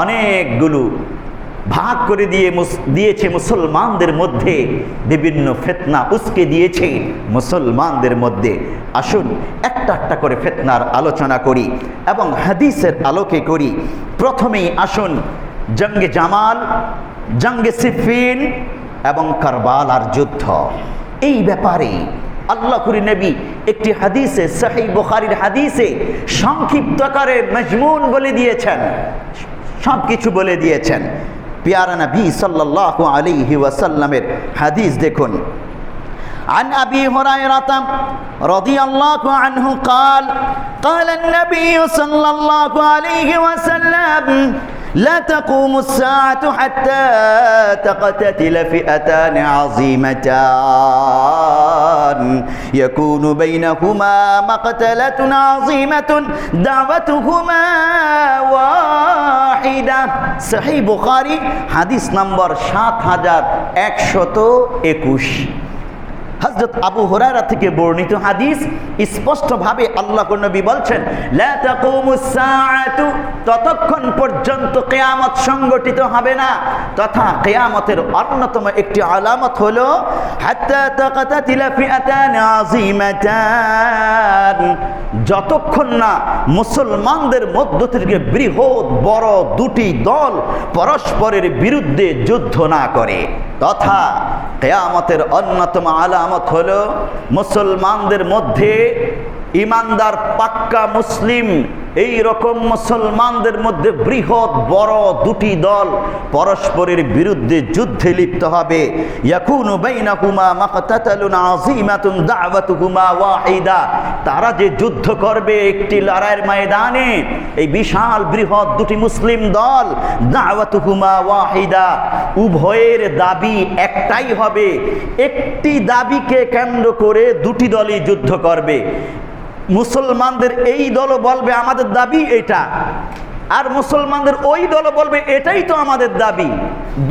অনেকগুলো ভাগ করে দিয়ে দিয়েছে মুসলমানদের মধ্যে, বিভিন্ন ফেতনা উস্কে দিয়েছে মুসলমানদের মধ্যে। আসুন, একটা একটা করে ফেতনার আলোচনা করি এবং হাদিসের আলোকে করি। প্রথমেই আসুন, জঙ্গে জামাল, জঙ্গে সিফিন এবং কারবাল আর যুদ্ধ। এই ব্যাপারে আল্লাহ করি নবী একটি হাদিসে সাহি বুখারির হাদিসে সংক্ষিপ্ত আকারে মজমুন বলে দিয়েছেন। সব কিছু বলে দিয়েছেন পিয়ারা নবী সাল্লাল্লাহু আলাইহি ওয়াসাল্লামের হাদিস দেখুন عن ابي هريره رضي الله عنه قال قال النبي صلى الله عليه وسلم لا تقوم الساعة حتى تقتتل فئتان عظيمتان يكون بينهما مقتلة عظيمة دعوتهما واحدة صحيح بخاري حديث نمبر 7121 হজরত আবু হুরায়রা থেকে বর্ণিত হাদিস স্পষ্টভাবে আল্লাহ নবী বলছেন ততক্ষণ পর্যন্ত কিয়ামত সংগঠিত হবে না। তথা কিয়ামতের অন্যতম একটি আলামত হলো যতক্ষণ না মুসলমানদের মধ্য থেকে বৃহৎ বড় দুটি দল পরস্পরের বিরুদ্ধে যুদ্ধ না করে। তথা কেয়ামতের অন্যতম আলামত হল মুসলমানদের মধ্যে ইমানদার পাক্কা মুসলিম এই রকম মুসলমানদের মধ্যে বৃহৎ, বড় দুটি দল পরস্পরের বিরুদ্ধে যুদ্ধে লিপ্ত হবে। তারা যে যুদ্ধ করবে একটি লড়াইয়ের ময়দানে, এই বিশাল, বৃহৎ দুটি মুসলিম দল দাওয়াতুকুমা ওয়াহিদা। উভয়ের দাবি একটাই হবে, একটি দাবিকে কেন্দ্র করে দুটি দলই যুদ্ধ করবে। মুসলমানদের এই দল বলবে আমাদের দাবি এটা, আর মুসলমানদের ওই দল বলবে এটাই তো আমাদের দাবি।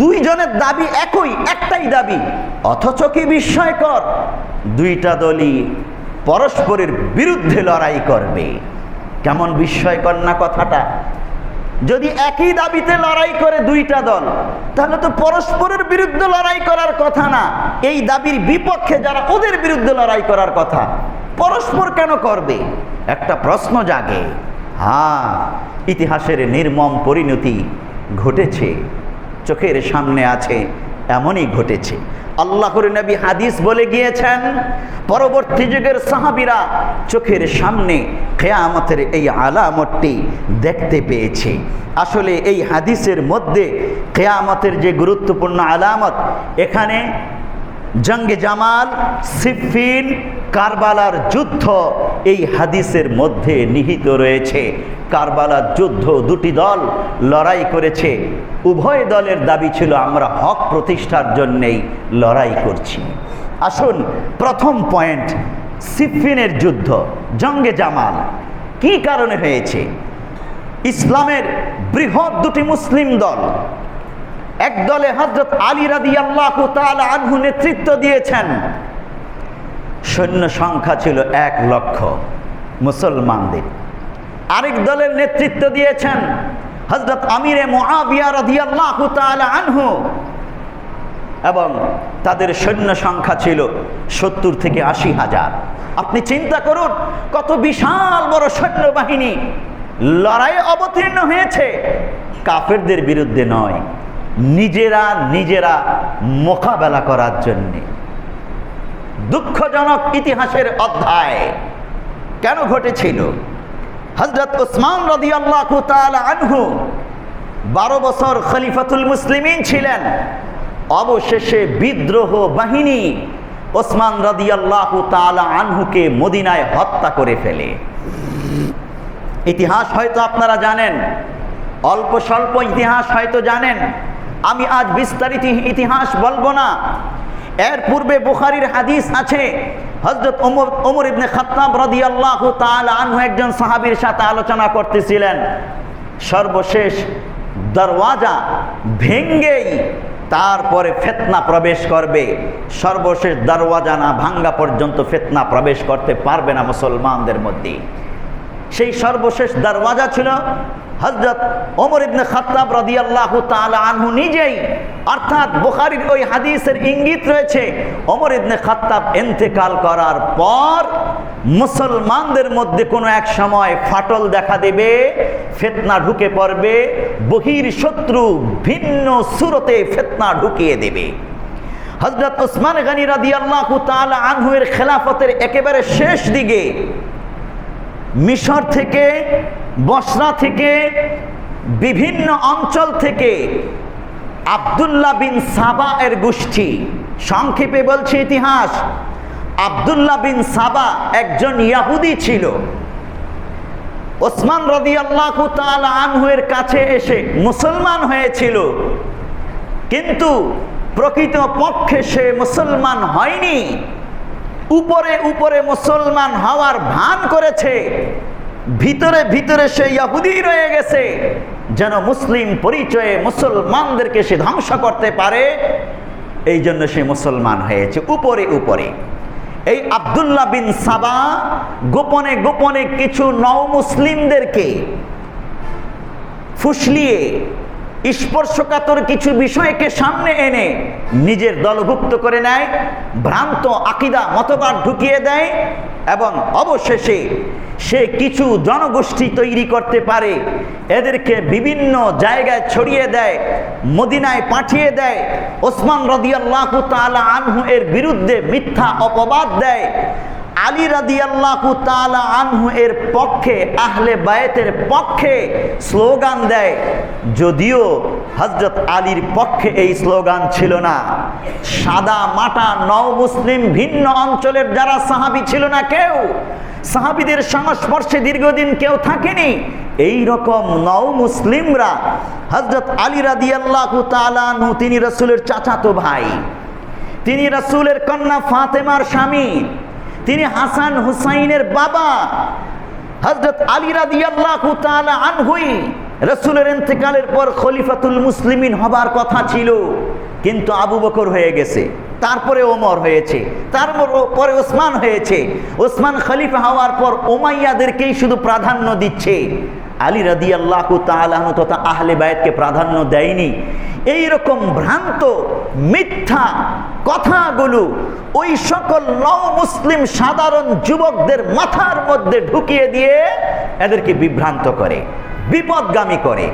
দুইজনের দাবি একই, একটাই দাবি। অথচ কি বিস্ময়কর? দুইটা দলই পরস্পরের বিরুদ্ধে লড়াই করবে। কেমন বিস্ময়কর না কথাটা? যদি একই দাবিতে লড়াই করে দুইটা দল, তাহলে তো পরস্পরের বিরুদ্ধে লড়াই করার কথা না। এই দাবির বিপক্ষে যারা ওদের বিরুদ্ধে লড়াই করার কথা পরস্পর কেন করবে? একটা প্রশ্ন জাগে। হ্যাঁ ইতিহাসের নির্মম পরিণতি ঘটেছে। চোখের সামনে আছে, এমনই ঘটেছে। আল্লাহ করে নবী হাদিস বলে গিয়েছেন, পরবর্তী যুগের সাহাবিরা চোখের সামনে খেয়ামতের এই আলামতটি দেখতে পেয়েছে। আসলে এই হাদিসের মধ্যে খেয়ামতের যে গুরুত্বপূর্ণ আলামত, এখানে জঙ্গে জামাল সিফিন কারবালার যুদ্ধ এই হাদিসের মধ্যে নিহিত রয়েছে। কারবালার যুদ্ধ দুটি দল লড়াই করেছে। উভয় দলের দাবি ছিল, আমরা হক প্রতিষ্ঠার জন্যেই লড়াই করছি। আসুন, প্রথম পয়েন্ট সিফিনের যুদ্ধ, জঙ্গে জামাল। কি কারণে হয়েছে? ইসলামের বৃহৎ দুটি মুসলিম দল এক দলে হজরত আলী রাদি আল্লাহ আনহু নেতৃত্ব দিয়েছেন। সৈন্য সংখ্যা ছিল এক লক্ষ মুসলমানদের। আরেক দলের নেতৃত্ব দিয়েছেন হজরত আমিরে আনহু এবং তাদের সৈন্য সংখ্যা ছিল সত্তর থেকে আশি হাজার। আপনি চিন্তা করুন, কত বিশাল বড় সৈন্যবাহিনী লড়াইয়ে অবতীর্ণ হয়েছে। কাফেরদের বিরুদ্ধে নয়। নিজেরা নিজেরা মোকাবেলা করার জন্যে। দুঃখজনক ইতিহাসের অধ্যায় কেন ঘটেছিল? হজরত ওসমান রদি আল্লাহ আনহু বারো বছর খলিফাতুল মুসলিমিন ছিলেন। অবশেষে বিদ্রোহ বাহিনী ওসমান রদি আল্লাহ আনহুকে মদিনায় হত্যা করে ফেলে। ইতিহাস হয়তো আপনারা জানেন, অল্প স্বল্প ইতিহাস হয়তো জানেন আমি আজ বিস্তারিত ইতিহাস বলব না। এর পূর্বে বুখারির হাদিস আছে হজরত ওমর ইবনে খাত্তাব রাদিয়াল্লাহু তাআলা আনহু একজন সাহাবীর সাথে আলোচনা করতেছিলেন। সর্বশেষ দরওয়াজা ভেঙ্গেই তারপরে ফেতনা প্রবেশ করবে। সর্বশেষ দরওয়াজা না ভাঙ্গা পর্যন্ত ফেতনা প্রবেশ করতে পারবে না মুসলমানদের মধ্যে। সেই সর্বশেষ দরওয়াজা ছিল হজরত ওমর ইবনে খাত্তাব রাদিয়াল্লাহু তাআলা আনহু নিজেই, অর্থাৎ বুখারীর ওই হাদিসের ইঙ্গিত রয়েছে, ওমর ইবনে খাত্তাব ইন্তেকাল করার পর মুসলমানদের মধ্যে কোনো এক সময় ফাটল দেখা দেবে, ফেতনা ঢুকে পড়বে, বহির শত্রু ভিন্ন সুরতে ফেতনা ঢুকিয়ে দেবে। হজরত ওসমান গানী তাআলা আনহুয়ের খেলাফতের একেবারে শেষ দিকে মিশর থেকে বসরা থেকে বিভিন্ন অঞ্চল থেকে আবদুল্লাহ বিন সাবা এর গোষ্ঠী, সংক্ষেপে বলছে ইতিহাস, আবদুল্লাহ বিন সাবা একজন ইয়াহুদি ছিল। ওসমান রদি আল্লাহ আনহুয়ের কাছে এসে মুসলমান হয়েছিল, কিন্তু প্রকৃত পক্ষে সে মুসলমান হয়নি। উপরে উপরে মুসলমান হওয়ার ভান করেছে। ভিতরে ভিতরে সে ইয়াহুদি রয়ে গেছে। যেন মুসলিম পরিচয়ে মুসলমানদেরকে সে ধ্বংস করতে পারে এই জন্য সে মুসলমান হয়েছে, উপরে উপরে। এই আবদুল্লাহ বিন সাবা গোপনে গোপনে কিছু নও মুসলিমদেরকে ফুসলিয়ে স্পর্শকাতর কিছু বিষয়কে সামনে এনে নিজের দলভুক্ত করে নেয়, ভ্রান্ত আকিদা মতবাদ ঢুকিয়ে দেয় এবং অবশেষে সে কিছু জনগোষ্ঠী তৈরি করতে পারে। এদেরকে বিভিন্ন জায়গায় ছড়িয়ে দেয়, মদিনায় পাঠিয়ে দেয়। ওসমান রদিয়াল্লাহ তালা আনহু এর বিরুদ্ধে মিথ্যা অপবাদ দেয়। আলী রাদিয়াল্লাহু তাআলা আনহু এর পক্ষে, আহলে বায়েতের পক্ষে স্লোগান দেয়, যদিও হজরত আলীর পক্ষে এই স্লোগান ছিল না। সাদা মাটা নও মুসলিম ভিন্ন অঞ্চলের যারা সাহাবি ছিল না কেউ, সাহাবিদের সংস্পর্শে দীর্ঘদিন কেউ থাকেনি। এই রকম নও মুসলিমরা হজরত আলী রাদিয়াল্লাহু তাআলা আনহু, তিনি রসুলের চাচাতো ভাই, তিনি রসুলের কন্যা ফাতেমার স্বামী তিনি হাসান হুসাইনের বাবা। হজরত আলী রাদিয়াল্লাহু তাআলা আনহুই রসুলের ইন্তেকালের পর খলিফাতুল মুসলিমিন হবার কথা ছিল। কিন্তু আবু বকর হয়ে গেছে, তারপরে ওমর হয়েছে, তারপর পরে ওসমান হয়েছে। ওসমান খলিফা হওয়ার পর ওমাইয়াদেরকেই শুধু প্রাধান্য দিচ্ছে। আলী রাদি আল্লাহ তালাহ তথা আহলে বায়তকে প্রাধান্য দেয়নি। এই রকম ভ্রান্ত, মিথ্যা কথাগুলো ওই সকল নও মুসলিম সাধারণ যুবকদের মাথার মধ্যে ঢুকিয়ে দিয়ে এদেরকে বিভ্রান্ত করে, বিপদগামী করে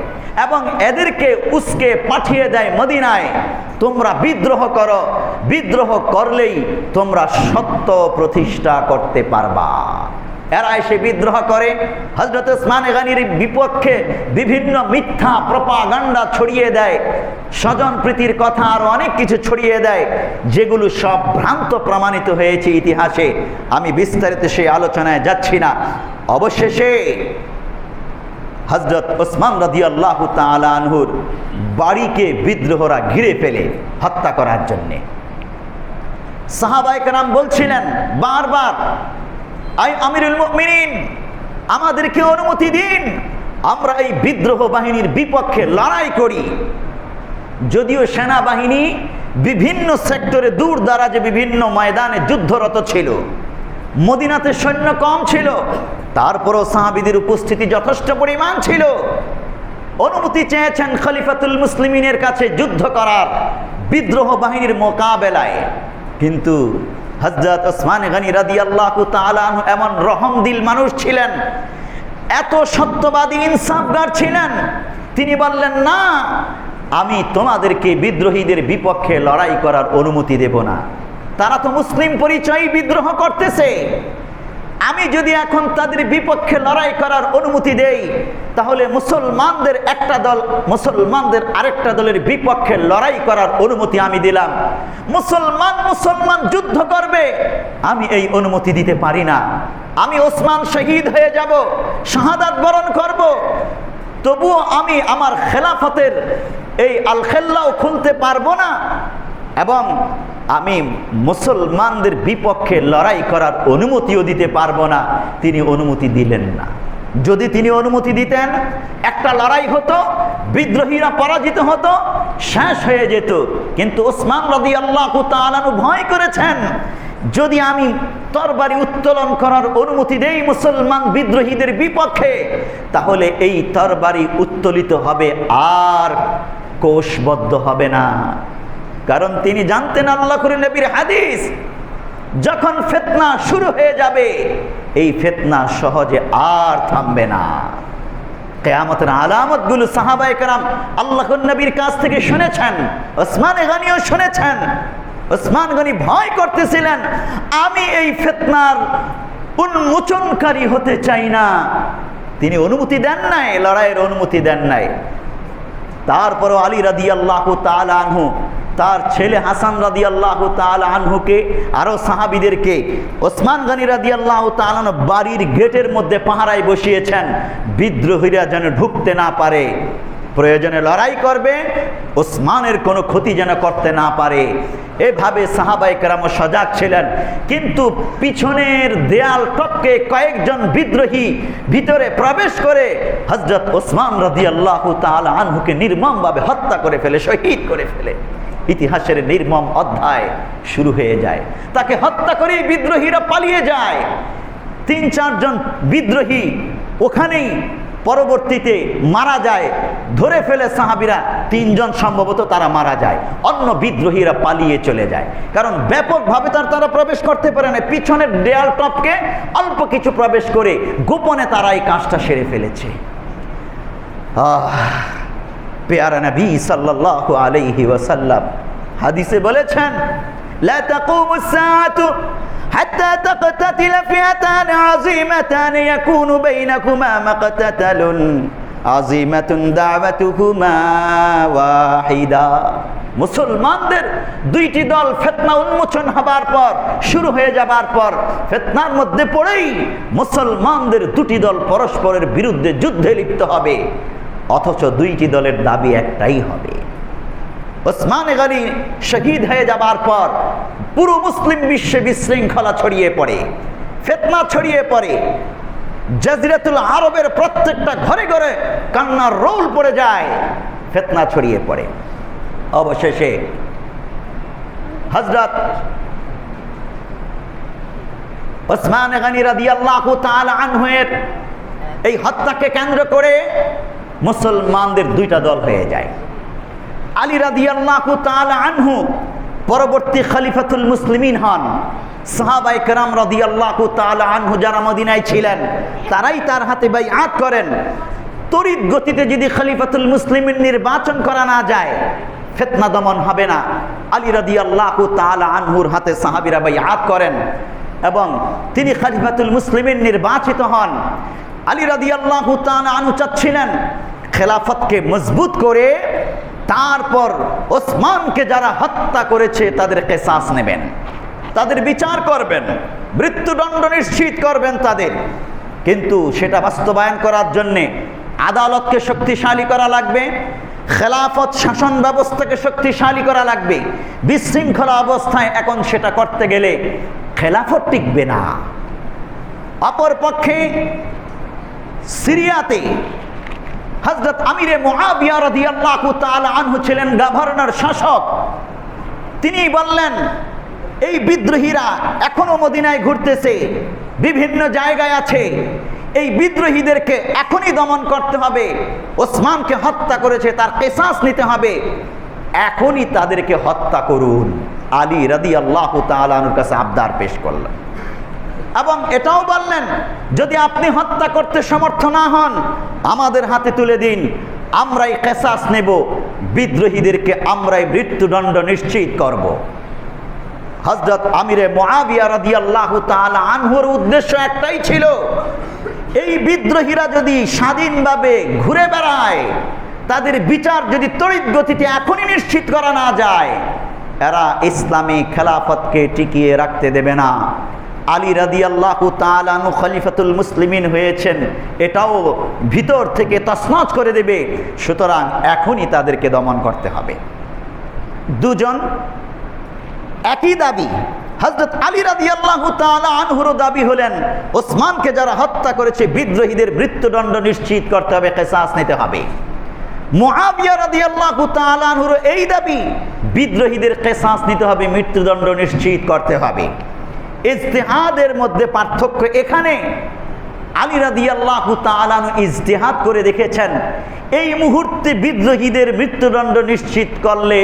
এবং এদেরকে উস্কে পাঠিয়ে দেয় মদিনায়। তোমরা বিদ্রোহ করো, বিদ্রোহ করলেই তোমরা সত্য প্রতিষ্ঠা করতে পারবা। এরা এসে বিদ্রোহ করে। হজরত ওসমান গানির বিপক্ষে বিভিন্ন মিথ্যা প্রপাগান্ডা ছড়িয়ে দেয়। স্বজন প্রীতির কথা আরও অনেক কিছু ছড়িয়ে দেয়, যেগুলো সব ভ্রান্ত প্রমাণিত হয়েছে ইতিহাসে। আমি বিস্তারিত সেই আলোচনায় যাচ্ছি না। অবশেষে হজরত ওসমান রাজি আল্লাহ আনহুর বাড়িকে বিদ্রোহরা ঘিরে ফেলে হত্যা করার জন্যে। সাহাবাইকার বলছিলেন, বারবার আই আমিরুল মুমিনিন, আমাদেরকে অনুমতি দিন। আমরা এই বিদ্রোহ বাহিনীর বিপক্ষে লড়াই করি। যদিও সেনাবাহিনী বিভিন্ন সেক্টরে দূর দারাজে বিভিন্ন ময়দানে যুদ্ধরত ছিল। মদিনাতে সৈন্য কম ছিল। তারপরও সাহাবিদের উপস্থিতি যথেষ্ট পরিমাণ ছিল। অনুমতি চেয়েছেন খলিফাতুল মুসলিমিনের কাছে যুদ্ধ করার বিদ্রোহ বাহিনীর মোকাবেলায়। কিন্তু হজরত ওসমান গানী রাদি আল্লাহ এমন রহম দিল মানুষ ছিলেন। এত সত্যবাদী, ইনসাফগার ছিলেন। তিনি বললেন, না, আমি তোমাদেরকে বিদ্রোহীদের বিপক্ষে লড়াই করার অনুমতি দেব না। তারা তো মুসলিম পরিচয় বিদ্রোহ করতেছে। আমি যদি এখন তাদের বিপক্ষে লড়াই করার অনুমতি দেই, তাহলে মুসলমানদের একটা দল, মুসলমানদের আরেকটা দলের বিপক্ষে লড়াই করার অনুমতি আমি দিলাম। মুসলমান মুসলমান যুদ্ধ করবে, আমি এই অনুমতি দিতে পারি না। আমি ওসমান শহীদ হয়ে যাব, শাহাদাত বরণ করব। তবুও আমি আমার খেলাফতের এই আলখেল্লাও খুলতে পারব না। এবং আমি মুসলমানদের বিপক্ষে লড়াই করার অনুমতিও দিতে পারব না। তিনি অনুমতি দিলেন না। যদি তিনি অনুমতি দিতেন, একটা লড়াই হতো, বিদ্রোহীরা পরাজিত হতো, শেষ হয়ে যেত। কিন্তু ওসমান রদি আল্লাহ তালানু ভয় করেছেন, যদি আমি তরবারি উত্তোলন করার অনুমতি দেই মুসলমান বিদ্রোহীদের বিপক্ষে, তাহলে এই তরবারি উত্তোলিত হবে আর কোষবদ্ধ হবে না। কারণ তিনি জানতেন আল্লাহ করে নবীর হাদিস। যখন ফেতনা শুরু হয়ে যাবে, এই ফেতনা সহজে আর থামবে না। কেয়ামতের আলামতগুলো সাহাবায়ে কেরাম আল্লাহ নবীর কাছ থেকে শুনেছেন, ওসমান গানিও শুনেছেন। ওসমান গনি ভয় করতেছিলেন, আমি এই ফেতনার উন্মোচনকারী হতে চাই না। তিনি অনুমতি দেন নাই, লড়াইয়ের অনুমতি দেন নাই। তারপরও আলী রাদি আল্লাহ আনহু তার ছেলে হাসান রাদি আল্লাহ আনহুকে আরও সাহাবিদেরকে ওসমান গানি রাদি আল্লাহ তালানো বাড়ির গেটের মধ্যে পাহারায় বসিয়েছেন। বিদ্রোহীরা যেন ঢুকতে না পারে, প্রয়োজনে লড়াই করবে, ওসমানের কোনো ক্ষতি যেন করতে না পারে। এভাবে সাহাবাই কেরাম সজাগ ছিলেন। কিন্তু পিছনের দেয়াল টপকে কয়েকজন বিদ্রোহী ভিতরে প্রবেশ করে হজরত ওসমান রাজি আল্লাহ আনহুকে নির্মমভাবে হত্যা করে ফেলে, শহীদ করে ফেলে। ইতিহাসের নির্মম অধ্যায় শুরু হয়ে যায়। তাকে হত্যা করেই বিদ্রোহীরা পালিয়ে যায়। তিন চারজন বিদ্রোহী ওখানেই পরবর্তীতে মারা যায়। ধরে ফেলে সাহাবিরা তিনজন সম্ভবত তারা মারা যায়। অন্য বিদ্রোহীরা পালিয়ে চলে যায়। কারণ ব্যাপকভাবে তার তারা প্রবেশ করতে পারে না। পিছনের দেয়াল টপকে অল্প কিছু প্রবেশ করে গোপনে তারা এই কাজটা সেরে ফেলেছে। আহ পেয়ারা নবী সাল্লাল্লাহু আলাইহি ওয়াসাল্লাম হাদিসে বলেছেন লা তাকুমুস সাআতু حتى تقتتل فئتان عظيمتان يكون بينكما مقتتل عظيمة دعوتهما واحدة মুসলমানদের দুইটি দল ফেতনা উন্মোচন হবার পর শুরু হয়ে যাবার পর ফেতনার মধ্যে পড়েই মুসলমানদের দুটি দল পরস্পরের বিরুদ্ধে যুদ্ধে লিপ্ত হবে অথচ দুইটি দলের দাবি একটাই হবে। ওসমান গনি শহীদ হয়ে যাবার পর পুরো মুসলিম বিশ্বে বিশৃঙ্খলা ছড়িয়ে পড়ে, ফেতনা ছড়িয়ে পড়ে। জাজিরাতুল আরবের প্রত্যেকটা ঘরে ঘরে কান্নার রোল পড়ে যায়, ফেতনা ছড়িয়ে পড়ে। অবশেষে হজরত ওসমান গানি রাদি আল্লাহ আনহুয়ের এই হত্যাকে কেন্দ্র করে মুসলমানদের দুইটা দল হয়ে যায়। আলী রাদি আল্লাহ আনহু, পরবর্তী খলিফাতুল মুসলিমিন হন। সাহাবাই কেরাম রদি আল্লাহ আনহু যারা মদিনায় ছিলেন, তারাই তার হাতে বাই আট করেন। তড়িৎ গতিতে যদি খলিফাতুল মুসলিমিন নির্বাচন করা না যায়, ফেতনা দমন হবে না। আলী রাদি আল্লাহ আনহুর হাতে সাহাবিরা বাই আট করেন এবং তিনি খলিফাতুল মুসলিমিন নির্বাচিত হন। আলী রাদি আল্লাহ আনহু চাচ্ছিলেন খেলাফতকে মজবুত করে তারপর ওসমানকে যারা হত্যা করেছে তাদের কেসাস নেবেন, তাদের বিচার করবেন, মৃত্যুদণ্ড নিশ্চিত করবেন তাদের। কিন্তু সেটা বাস্তবায়ন করার জন্যে আদালতকে শক্তিশালী করা লাগবে, খেলাফত শাসন ব্যবস্থাকে শক্তিশালী করা লাগবে। বিশৃঙ্খলা অবস্থায় এখন সেটা করতে গেলে খেলাফত টিকবে না। অপর পক্ষে সিরিয়াতে হজরত আমিরে আনহু ছিলেন গভর্নর শাসক। তিনি বললেন, এই বিদ্রোহীরা এখনও মদিনায় ঘুরতেছে, বিভিন্ন জায়গায় আছে। এই বিদ্রোহীদেরকে এখনই দমন করতে হবে। ওসমানকে হত্যা করেছে, তার কেসাস নিতে হবে। এখনই তাদেরকে হত্যা করুন। আলী রাদি আল্লাহ তালানুর কাছে আবদার পেশ করলেন। এবং এটাও বললেন, যদি আপনি হত্যা করতে সমর্থ না হন, আমাদের হাতে তুলে দিন, আমরাই কেসাস নেব, বিদ্রোহীদেরকে আমরাই মৃত্যুদণ্ড নিশ্চিত করব। হজরত আমিরে মহাবিয়া রাদি আল্লাহ আনহুর উদ্দেশ্য একটাই ছিল, এই বিদ্রোহীরা যদি স্বাধীনভাবে ঘুরে বেড়ায়, তাদের বিচার যদি তড়িৎ গতিতে এখনই নিশ্চিত করা না যায়, এরা ইসলামী খেলাফতকে টিকিয়ে রাখতে দেবে না। আলী রাদি আল্লাহ তালানু খলিফাতুল মুসলিমিন হয়েছেন। এটাও ভিতর থেকে তসনজ করে দেবে। সুতরাং এখনই তাদেরকে দমন করতে হবে। দুজন, একই দাবি হজরত আলী রাদি আল্লাহ আনহুরও দাবি হলেন, ওসমানকে যারা হত্যা করেছে, বিদ্রোহীদের মৃত্যুদণ্ড নিশ্চিত করতে হবে, কেসাস নিতে হবে। এই দাবি, বিদ্রোহীদের কেসাস নিতে হবে, মৃত্যুদণ্ড নিশ্চিত করতে হবে। ইজতেহাদের মধ্যে পার্থক্য এখানে। আলী রাদিয়াল্লাহু তাআলানু ইজতেহাদ করে দেখেছেন, এই মুহূর্তে বিদ্রোহীদের মৃত্যুদণ্ড নিশ্চিত করলে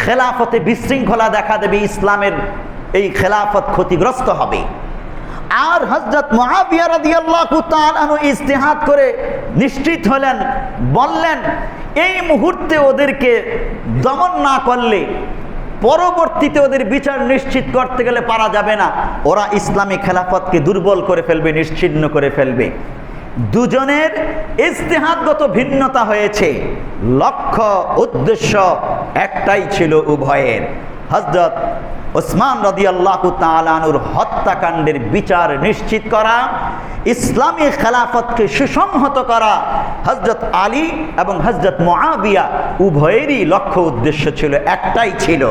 খেলাফতে বিশৃঙ্খলা দেখা দেবে, ইসলামের এই খেলাফত ক্ষতিগ্রস্ত হবে। আর হজরত মহাবিয়া রাদিয়াল্লাহু তাআলাহু ইজতিহাদ করে নিশ্চিত হলেন, বললেন, এই মুহূর্তে ওদেরকে দমন না করলে পরবর্তীতে ওদের বিচার নিশ্চিত করতে গেলে পারা যাবে না। ওরা ইসলামী খেলাফতকে দুর্বল করে ফেলবে, নিশ্চিন্ন করে ফেলবে। দুজনের ইস্তেহাদগত ভিন্নতা হয়েছে। লক্ষ্য, উদ্দেশ্য একটাই ছিল উভয়ের। হজরত ওসমান রদিয়াল্লাহু তালানুর হত্যাকাণ্ডের বিচার নিশ্চিত করা, ইসলামী খেলাফতকে সুসংহত করা হজরত আলী এবং হজরত মোয়াবিয়া উভয়েরই লক্ষ্য উদ্দেশ্য ছিল, একটাই ছিল।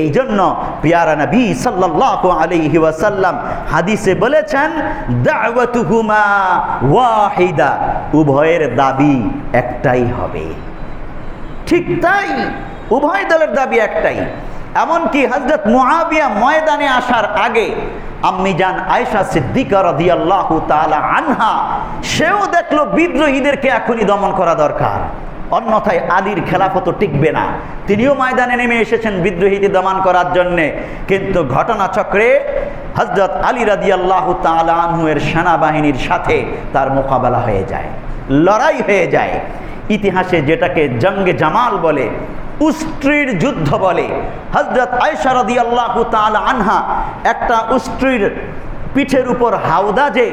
এই জন্য পিয়ারা নবী সাল্লাল্লাহু আলাইহি ওয়াসাল্লাম হাদিসে বলেছেন, দাওয়াতুহুমা ওয়াহিদা। উভয়ের দাবি একটাই হবে। ঠিক তাই, উভয় দলের দাবি একটাই। এমনকি হজরত মুআবিয়া ময়দানে আসার আগে আম্মি যান আয়েশা সিদ্দিকা রাদিয়াল্লাহু তাআলা আনহা, সেও দেখল বিদ্রোহীদেরকে এখনই দমন করা দরকার। অন্যথায় আলীর খেলাফত টিকবে না। তিনিও ময়দানে নেমে এসেছেন বিদ্রোহীদের দমন করার জন্যে। কিন্তু ঘটনাচক্রে হজরত আলী রাদিয়াল্লাহু তাআলা আনহু এর সেনাবাহিনীর সাথে তার মোকাবেলা হয়ে যায়, লড়াই হয়ে যায়। ইতিহাসে যেটাকে জঙ্গে জামাল বলে উস্ট্রির যুদ্ধ বলে। হজরত আয়সারদি আল্লাহ আনহা একটা উষ্ট্রির পিঠের উপর হাওদাজে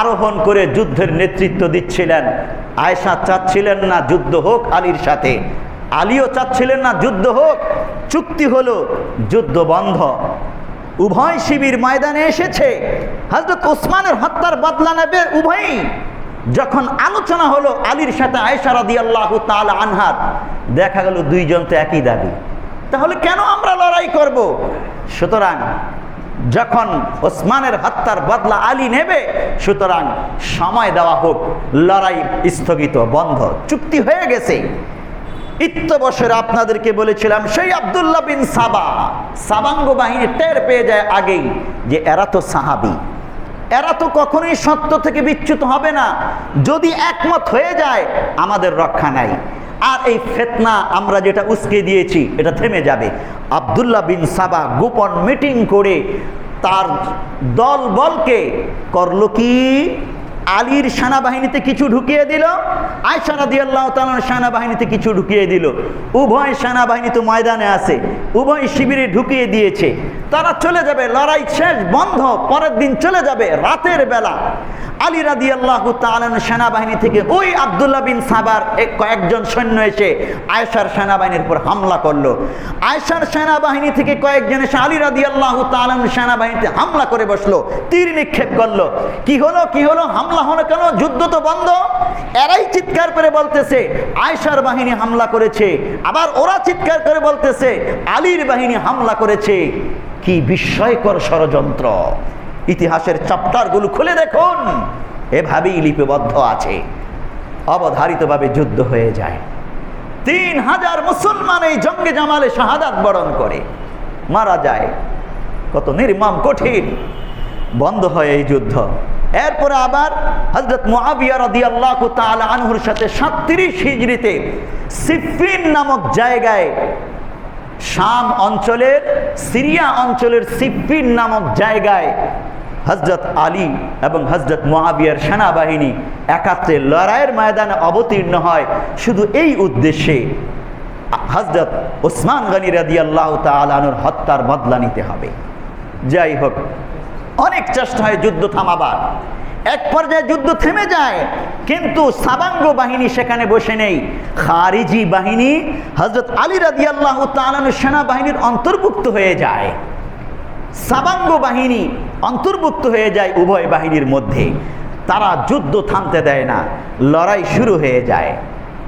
আরোহণ করে যুদ্ধের নেতৃত্ব দিচ্ছিলেন। আয়সা চাচ্ছিলেন না যুদ্ধ হোক আলীর সাথে। আলীও চাচ্ছিলেন না যুদ্ধ হোক, চুক্তি হলো যুদ্ধ বন্ধ। উভয় শিবির ময়দানে এসেছে। হজরত ওসমানের হত্যার বদলা নেবে উভয়ই। যখন আলোচনা হলো আলীর সাথে আয়সা রাদি আল্লাহ আনহার দেখা গেল দুইজন তো একই দাবি। তাহলে কেন আমরা লড়াই করব? সুতরাং যখন ওসমানের হত্যার বদলা আলী নেবে, সুতরাং সময় দেওয়া হোক, লড়াই স্থগিত, বন্ধ, চুক্তি হয়ে গেছে। ইত্য বছর আপনাদেরকে বলেছিলাম, সেই আবদুল্লাহ বিন সাবা, সাবাঙ্গ বাহিনী টের পেয়ে যায় আগেই যে এরা তো সাহাবি। এরা তো কখনোই সত্য থেকে বিচ্যুত হবে না। যদি একমত হয়ে যায়, আমাদের রক্ষা নাই। আর এই ফেতনা আমরা যেটা উস্কে দিয়েছি, এটা থেমে যাবে। আবদুল্লাহ বিন সাবা গোপন মিটিং করে তার দল বলকে করল কি? আলীর সেনাবাহিনীতে কিছু ঢুকিয়ে দিল আয়সা রাদি আল্লাহ তালার সেনাবাহিনীতে কিছু ঢুকিয়ে দিল। উভয় সেনাবাহিনী তো ময়দানে আছে, উভয় শিবিরে ঢুকিয়ে দিয়েছে। তারা চলে যাবে, লড়াই শেষ, বন্ধ, পরের দিন চলে যাবে, রাতের বেলা। আলী রাদি আল্লাহ সেনাবাহিনী থেকে ওই আবদুল্লাহ বিন সাবার কয়েকজন সৈন্য এসে আয়সার সেনাবাহিনীর উপর হামলা করল। আয়সার সেনাবাহিনী থেকে কয়েকজন এসে আলী রাদি আল্লাহ তালান সেনাবাহিনীতে হামলা করে বসল, তীর নিক্ষেপ করল। কি হলো কি হলো? হামলা হলো কেন? যুদ্ধ তো বন্ধ। এরাই চিৎকার করে বলতেছে আয়সার বাহিনী হামলা করেছে। আবার ওরা চিৎকার করে বলতেছে, আলীর বাহিনী হামলা করেছে। কি বিস্ময়কর ষড়যন্ত্র। ইতিহাসের চাপ্টারগুলো খুলে দেখুন। এভাবেই লিপিবদ্ধ আছে। অবধারিতভাবে যুদ্ধ হয়ে যায়। তিন হাজার মুসলমান এই জঙ্গে জামালে শাহাদাত বরণ করে। মারা যায়। কত নির্মম, কঠিন। বন্ধ হয় এই যুদ্ধ। এরপরে আবার হজরত আনহুর সাথে 37 হিজরিতে সিফিন নামক জায়গায় শাম অঞ্চলের, সিরিয়া অঞ্চলের সিফিন নামক জায়গায় হজরত আলী এবং হজরত মহাবিয়ার সেনাবাহিনী একাত্রে লড়াইয়ের ময়দানে অবতীর্ণ হয়। শুধু এই উদ্দেশ্যে হজরত ওসমান গনি রাদি আল্লাহ তালানুর হত্যার বদলা নিতে হবে। যাই হোক, অনেক চেষ্টা হয় যুদ্ধ থামাবার। এক পর্যায়ে যুদ্ধ থেমে যায়, কিন্তু সাবাঙ্গ বাহিনী সেখানে বসে নেই। খারিজি বাহিনী হজরত আলী রাদি আল্লাহ তালানুর সেনাবাহিনীর অন্তর্ভুক্ত হয়ে যায়। সাবাঙ্গ বাহিনী অন্তর্ভুক্ত হয়ে যায় উভয় বাহিনীর মধ্যে। তারা যুদ্ধ থামতে দেয় না, লড়াই শুরু হয়ে যায়।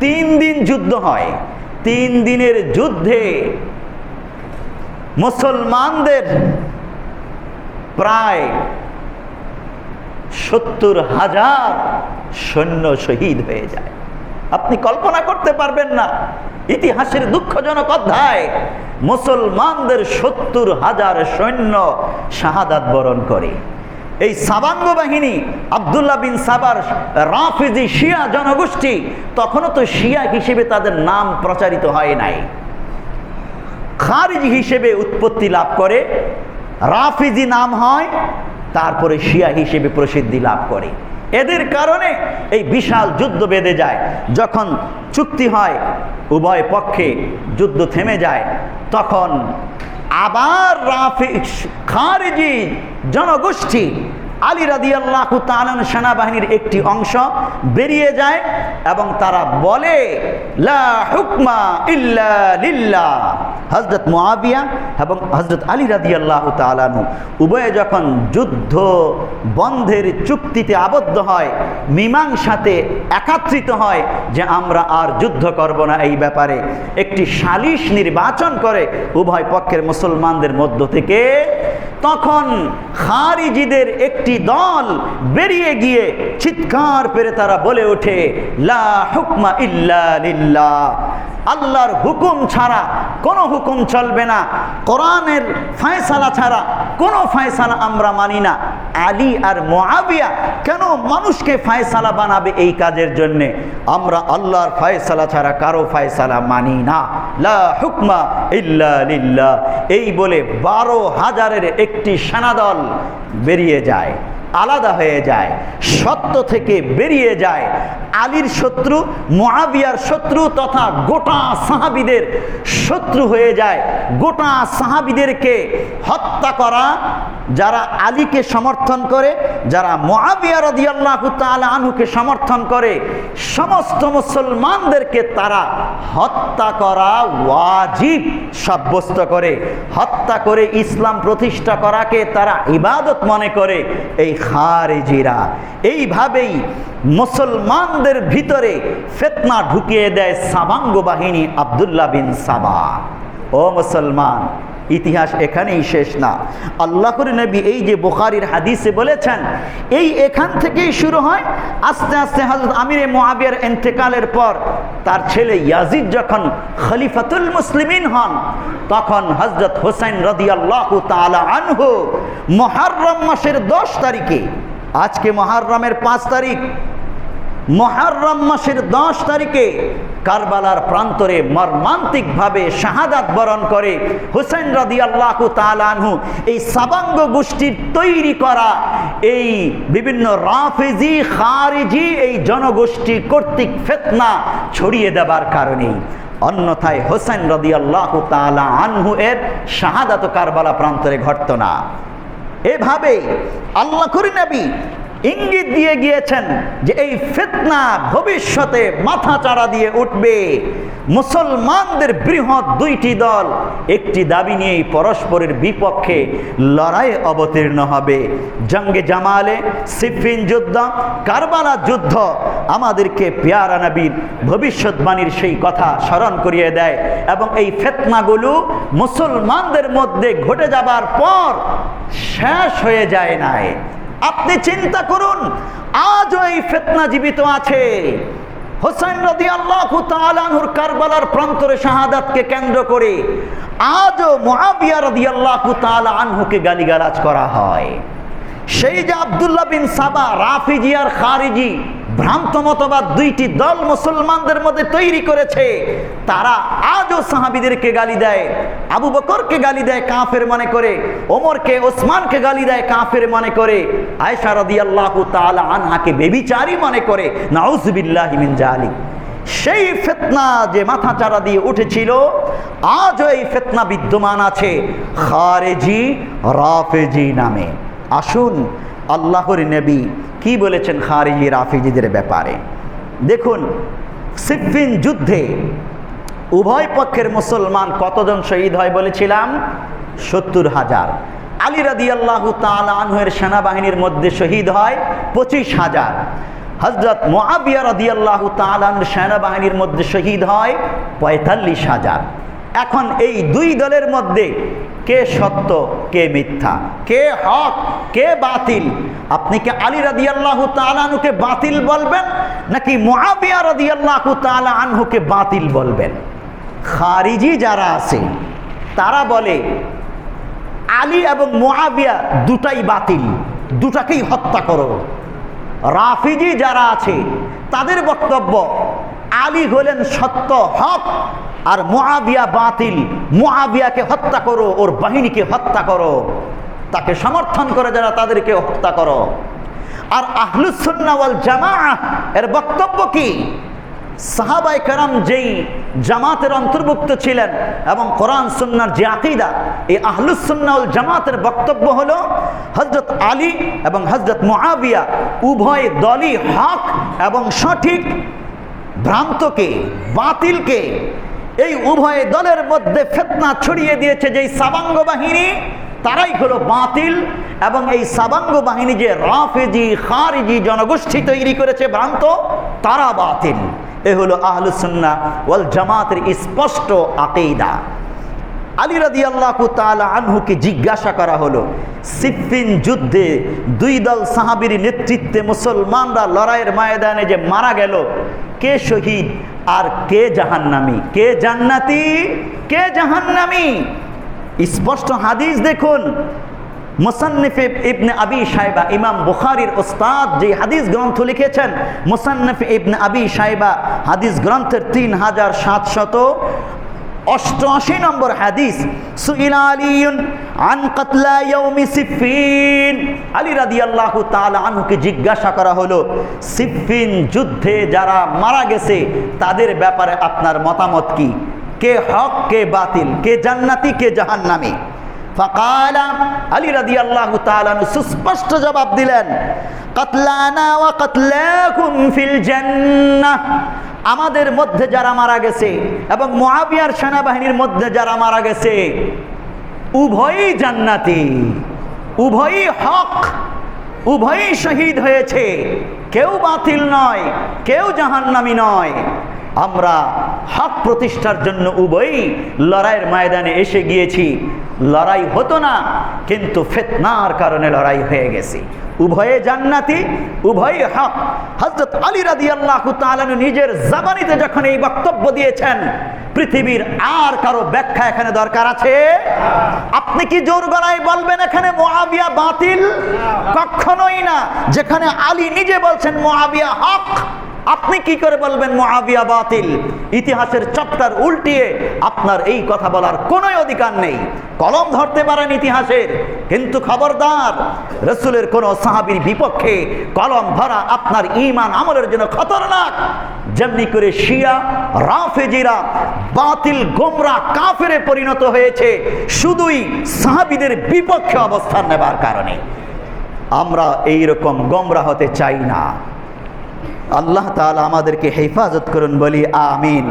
তিন দিন যুদ্ধ হয়। তিন দিনের যুদ্ধে মুসলমানদের প্রায় সত্তর হাজার সৈন্য শহীদ হয়ে যায়। আপনি কল্পনা করতে পারবেন না। ইতিহাসের দুঃখজনক অধ্যায়, মুসলমানদের সত্তর হাজার সৈন্য শাহাদাত বরণ করে। এই সাবাঙ্গ বাহিনী, আবদুল্লাহ বিন সাবার রাফিজি শিয়া জনগোষ্ঠী, তখনও তো শিয়া হিসেবে তাদের নাম প্রচারিত হয় নাই। খারিজ হিসেবে উৎপত্তি লাভ করে, রাফিজি নাম হয়, তারপরে শিয়া হিসেবে প্রসিদ্ধি লাভ করে। এদের কারণে এই বিশাল যুদ্ধ বেঁধে যায়। যখন চুক্তি হয়, উভয় পক্ষে যুদ্ধ থেমে যায়, তখন আবার রাফি খারিজি জনগোষ্ঠী আলী রাদি আল্লাহ তালন সেনাবাহিনীর একটি অংশ বেরিয়ে যায় এবং তারা বলে, লা হুকমা ইল্লা লিল্লাহ। হজরত মুআবিয়া এবং হজরত আলী রাদি আল্লাহ তালানু উভয়ে যখন যুদ্ধ বন্ধের চুক্তিতে আবদ্ধ হয়, মীমাংসাতে একাত্রিত হয় যে আমরা আর যুদ্ধ করব না এই ব্যাপারে, একটি সালিশ নির্বাচন করে উভয় পক্ষের মুসলমানদের মধ্য থেকে, তখন খারিজিদের একটি দল বেরিয়ে গিয়ে চিৎকার পেরে তারা বলে ওঠে লা হুকমা ইল্লা আল্লাহর হুকুম ছাড়া কোনো হুকুম চলবে না। কোরআনের ফায়সালা ছাড়া কোনো ফায়সালা আমরা মানি না। আলী আর মোয়াবিয়া কেন মানুষকে ফায়সালা বানাবে এই কাজের জন্যে? আমরা আল্লাহর ফায়সালা ছাড়া কারও ফায়সালা মানি না। লা হুকমা ইল্লা এই বলে বারো হাজারের একটি সেনাদল বেরিয়ে যায়। আলাদা হয়ে যায়, সত্য থেকে বেরিয়ে যায়। আলীর শত্রু মহাবিয়ার শত্রু তথা গোটা সাহাবিদের শত্রু হয়ে যায়। গোটা সাহাবিদেরকে হত্যা করা যারা আলীকে সমর্থন করে, যারা মহাবিয়া রদিয়াল্লাহু তাআলা আনহুকে সমর্থন করে, সমস্ত মুসলমানদেরকে তারা হত্যা করা ওয়াজিব সাব্যস্ত করে। হত্যা করে ইসলাম প্রতিষ্ঠা করাকে তারা ইবাদত মনে করে। এই খারেজিরা এইভাবেই মুসলমানদের ভিতরে ফেতনা ঢুকিয়ে দেয় সাবাঙ্গ বাহিনী আবদুল্লাহ বিন সাবা ও মুসলমান ইতিহাস এখানেই শেষ না। আল্লাহর নবী এই যে বুখারির হাদিসে বলেছেন, এই এখান থেকেই শুরু হয়, আস্তে আস্তে হজরত আমির মোয়াবিয়ার এন্তেকালের পর তার ছেলে ইয়াজিদ যখন খলিফাতুল মুসলিমিন হন, তখন হজরত হোসেন রদি আল্লাহ তালা আনহু মহারম মাসের দশ তারিখে, আজকে মহারমের পাঁচ তারিখ মহারম মাসের দশ তারিখে কারবালার প্রান্তরে মর্মান্তিকভাবে শাহাদাত বরণ করে হুসেন রদি আল্লাহ তালানহু এই সাবাঙ্গ গোষ্ঠীর তৈরি করা এই বিভিন্ন রাফেজি, খারিজি এই জনগোষ্ঠী কর্তৃক ফেতনা ছড়িয়ে দেবার কারণেই। অন্যথায় হোসেন রদি আল্লাহ তালা আনহু এর শাহাদাত কারবালা প্রান্তরে ঘটত না। এভাবে আল্লাহ করি নবী ইঙ্গিত দিয়ে গিয়েছেন যে এই ফিতনা ভবিষ্যতে মাথা চাড়া দিয়ে উঠবে। মুসলমানদের বৃহৎ দুইটি দল, একটি দাবি নিয়েই পরস্পরের বিপক্ষে লড়াইয়ে অবতীর্ণ হবে। জঙ্গে জামালে, সিফিন যুদ্ধ, কারবালা যুদ্ধ আমাদেরকে পেয়ারা নবীর ভবিষ্যৎবাণীর সেই কথা স্মরণ করিয়ে দেয় এবং এই ফেতনাগুলো মুসলমানদের মধ্যে ঘটে যাবার পর শেষ হয়ে যায় নাই। আপনি চিন্তা করুন, আজও এই ফেতনা জীবিত আছে। হোসেন রদি আল্লাহ কারবালার প্রান্তরে শাহাদাতকে কেন্দ্র করে আজও আনহুকে গালিগালাজ করা হয়। সেই যে আবদুল্লাহ বিন সাবা রাফিজিয়ার খারিজি ভ্রান্ত মতবাদ দুইটি দল মুসলমানদের মধ্যে তৈরি করেছে। তারা আজও সাহাবিদেরকে গালি দেয়, আবু বকরকে গালি দেয় কাফের মনে করে, ওমরকে, ওসমানকে গালি দেয় কাফের মনে করে। আয়সা রদি আল্লাহ তালা আনহাকে বেবিচারি মনে করে, নাউজবিল্লাহ মিন জালিক সেই ফেতনা যে মাথা চারা দিয়ে উঠেছিল, আজও এই ফেতনা বিদ্যমান আছে। খারেজি, রাফেজি নামে। আসুন আল্লাহর নবী কি বলেছেন খারিজি রাফিজিদের ব্যাপারে? দেখুন, সিফিন যুদ্ধে উভয় পক্ষের মুসলমান কতজন শহীদ হয় বলেছিলাম? সত্তর হাজার। আলী রাদি আল্লাহ তালের সেনাবাহিনীর মধ্যে শহীদ হয় পঁচিশ হাজার। হজরত মোয়াবিয়া রদি আল্লাহ তালান সেনাবাহিনীর মধ্যে শহীদ হয় পঁয়তাল্লিশ হাজার। এখন এই দুই দলের মধ্যে কে সত্য, কে মিথ্যা? কে হক, কে বাতিল? আপনি কি আলী রাদি আল্লাহ তালানুকে বাতিল বলবেন, নাকি মহাবিয়া রাদি আল্লাহ তালা বাতিল বলবেন? খারিজি যারা আছে, তারা বলে, আলী এবং মহাবিয়া দুটাই বাতিল, দুটাকেই হত্যা করো। রাফিজি যারা আছে, তাদের বক্তব্য, আলী হলেন সত্য হক আর মোয়াবিয়া বাতিল। মোয়াবিয়াকে হত্যা করো, ওর বাহিনীকে হত্যা করো। তাকে সমর্থন করে যারা তাদেরকে হত্যা করো। আর আহলুসুন্নাওয়াল জামা এর বক্তব্য কি? সাহাবাই কারাম যেই জামাতের অন্তর্ভুক্ত ছিলেন এবং কোরআন, সুন্নার যে আকিদা, এই আহলুসুন্নাউল জামাতের বক্তব্য হল হজরত আলী এবং হজরত মুআবিয়া উভয় দলই হক এবং সঠিক ভ্রান্তকে, বাতিলকে এই উভয় দলের মধ্যে ফেতনা ছড়িয়ে দিয়েছে যেই সাবাঙ্গ বাহিনী, তারাই হলো বাতিল এবং এই সাবাঙ্গ বাহিনী যে রাফেজি, খারিজি জনগোষ্ঠী তৈরি করেছে ভ্রান্ত, তারা বাতিল। এ হলো আহলুসুন্না ওয়াল জামাতের স্পষ্ট আকেইদা আলী রাদি আল্লাহ আনহুকে জিজ্ঞাসা করা হলো সিফিন যুদ্ধে দুই দল সাহাবির নেতৃত্বে মুসলমানরা লড়াইয়ের ময়দানে যে মারা গেল, কে শহীদ আর কে জাহান্নামী? কে জান্নাতি? কে জাহান্নামী? স্পষ্ট হাদিস দেখুন। মুসান্নিফে ইবনে আবি সাহেবা ইমাম বুখারির ওস্তাদ যে হাদিস গ্রন্থ লিখেছেন ইবনে আবি সাহেবা হাদিস তিন হাজার সাতশত অষ্টআশি নম্বর হাদিস, সুইলা আলিউন আন কাতলা ইয়াউমি সিফিন আলী রাদিয়াল্লাহু তাআলা আনহুকে জিজ্ঞাসা করা হলো সিফিন যুদ্ধে যারা মারা গেছে, তাদের ব্যাপারে আপনার মতামত কি? কে হক, কে বাতিল? কে জান্নাতি, কে জাহান্নামী? ফাকালা, আলী রাদিয়াল্লাহু তাআলা সুস্পষ্ট জবাব দিলেন, কাতলানা ওয়া কাতলাকুম ফিল জান্নাহ। আমাদের মধ্যে যারা মারা গেছে এবং মহাবিয়ার সেনাবাহিনীর মধ্যে যারা মারা গেছে, উভয়ই জান্নাতি, উভয়ই হক, উভয়ই শহীদ হয়েছে। কেউ বাতিল নয়, কেউ জাহান্নামি নয়। আমরা হক প্রতিষ্ঠার জন্য উভয়ই লড়াইয়ের ময়দানে এসে গিয়েছি। লড়াই হতো না, কিন্তু ফেতনার কারণে লড়াই হয়ে গেছে। উভয়ে জান্নাতি, উভয়ে হক। হজরত আলী রাদি আল্লাহ নিজের জাবানিতে যখন এই বক্তব্য দিয়েছেন, পৃথিবীর আর কারও ব্যাখ্যা এখানে দরকার আছে? আপনি কি জোর গলায় বলবেন এখানে মোয়াবিয়া বাতিল? কখনোই না। যেখানে আলী নিজে বলছেন মোয়াবিয়া হক আপনি কি করে বলবেন মহাবিয়া বাতিল? ইতিহাসের চপ্টার উল্টিয়ে আপনার এই কথা বলার কোনো অধিকার নেই। কলম ধরতে পারেন ইতিহাসের, কিন্তু খবরদার, রসুলের কোন সাহাবির বিপক্ষে কলম ধরা আপনার ইমান আমলের জন্য খতরনাক। যেমনি করে শিয়া, রাফেজিরা, বাতিল, গোমরা, কাফেরে পরিণত হয়েছে, শুধুই সাহাবিদের বিপক্ষে অবস্থান নেবার কারণে। আমরা এই রকম গোমরা হতে চাই না। আল্লাহ তালা আমাদেরকে হেফাজত করুন বলি আমিন।